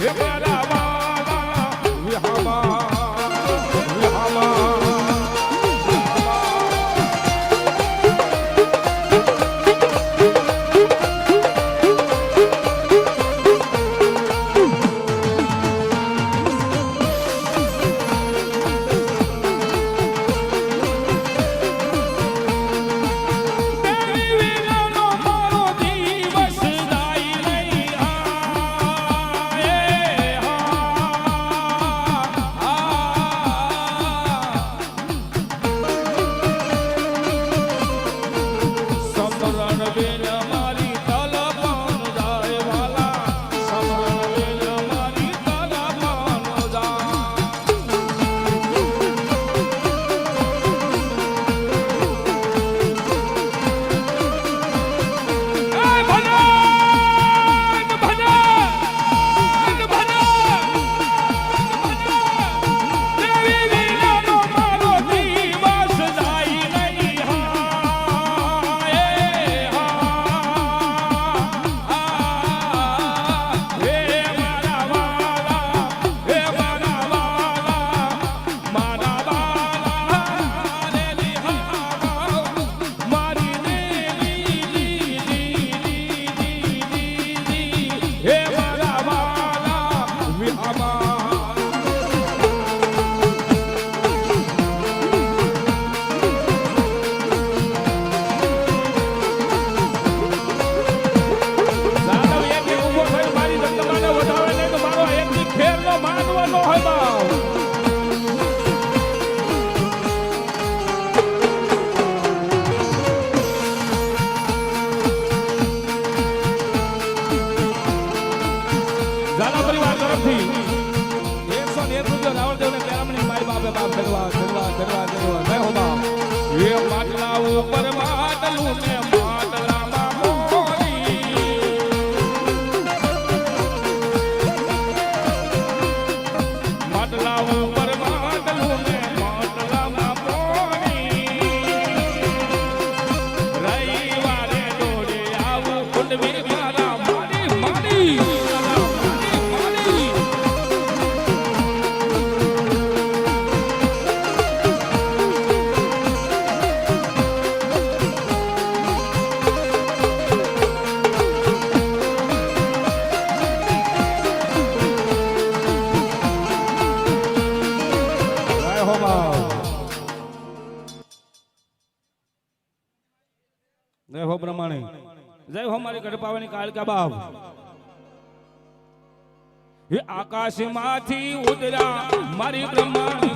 Yeah. બદલાવું પરમા જય હો મારી ગઢપાવાની કાળકા બાપ હે આકાશમાંથી ઉદરા મારી બ્રહ્માની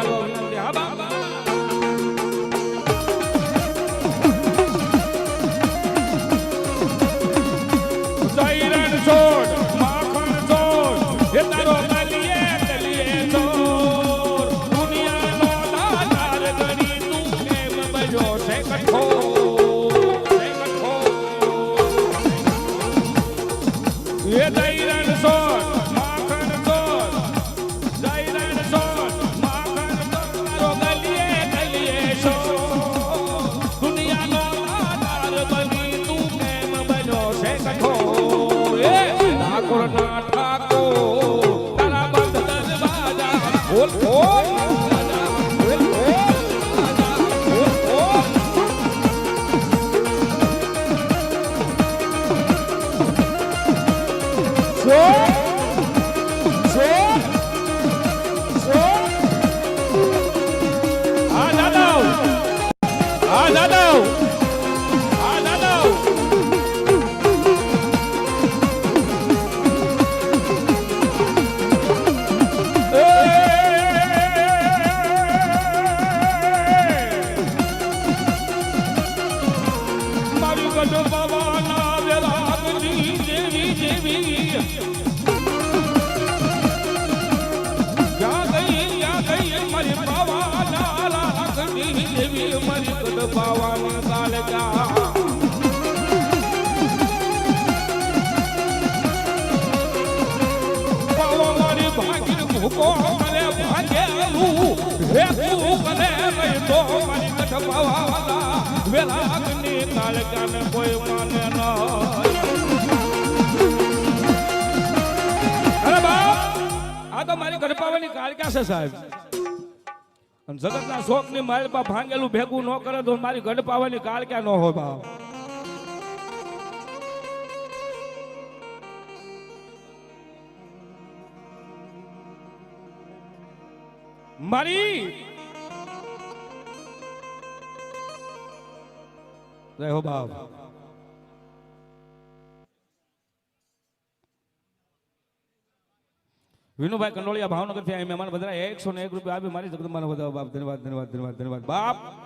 એનથી હા દાદા હા ભાગીર ભૂકો મને ભાગેલું હે તું કને લઈ તો મારી ગઢ બાવાના વેલાગની કાલે કાને કોઈ માને નહીં અરે બાપ? આ તો મારી ગઢપાવાની કાળકા છે સાહેબ જગતના શોખની મારી પા ભાંગેલું ભેગું ન કરે તો મારી ગડપાવાની કાળ ક્યાં ન હોય બાપ? મારી જય હો બાપ. વિનુભાઈ કંડોળિયા ભાવનગરથી મહેમાન બધા એકસો ને એક રૂપિયા આપી મારી જગદંબાનો બધા બાપ, ધન્યવાદ ધન્યવાદ ધન્યવાદ ધન્યવાદ. બાપ.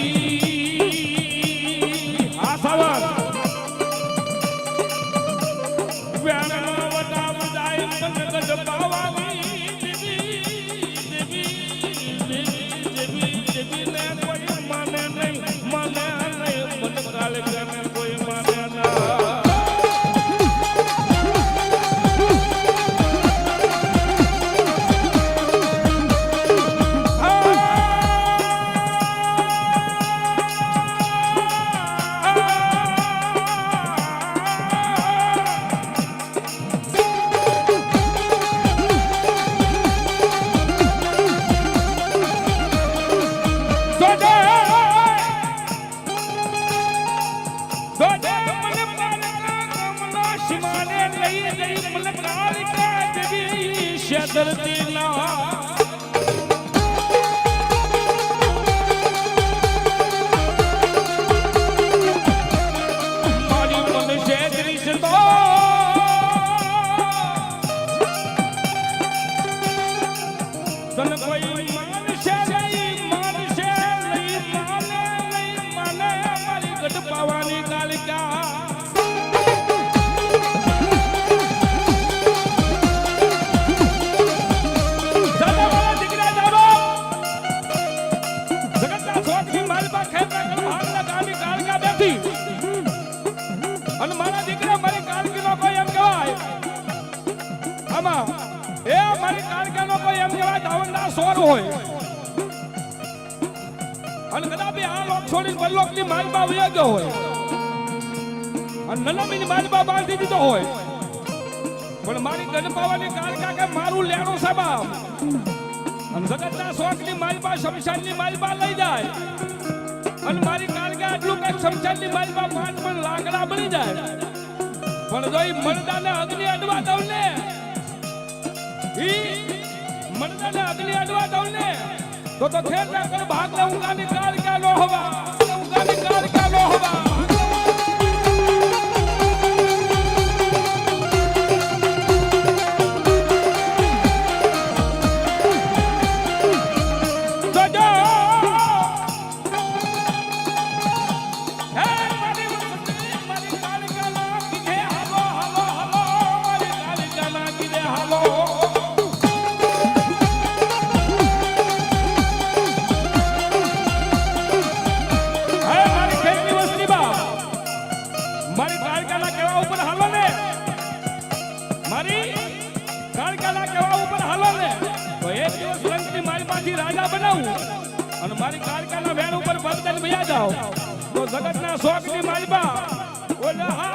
દેવી શેતરતીના. નથી. અને મારા દીકરા મારી કારકિર્દીનો કોઈ એમ કહેવાય. આમાં, એ મારી કારકિર્દીનો કોઈ એમ કહેવાય ધાવણના સોર હોય. અને કદાચ આ લોક છોડીને બલ્લોકની માલમાં વયો ગયો હોય. અને નલમીની માલમાં બાંધી દીધો હોય. પણ મારી ગણપાવાની કારકા કે મારું લેણું સાબા અને જગતના શોખની માલમાં શમશાનની માલમાં લઈ જાય. અને મારી કારકા આટલું કઈ શમશાનની માલબા માંડ પણ લાકડા બની જાય. પણ જો ઈ મણદાને અગ્નિ અડવા દઉં ને, ઈ મણદાને અગ્નિ અડવા દઉં ને, તો તો ખેર ના કર ભાગ લે ઊંગાની કારકા નો હવા ઊંગાની કારકા નો હવા.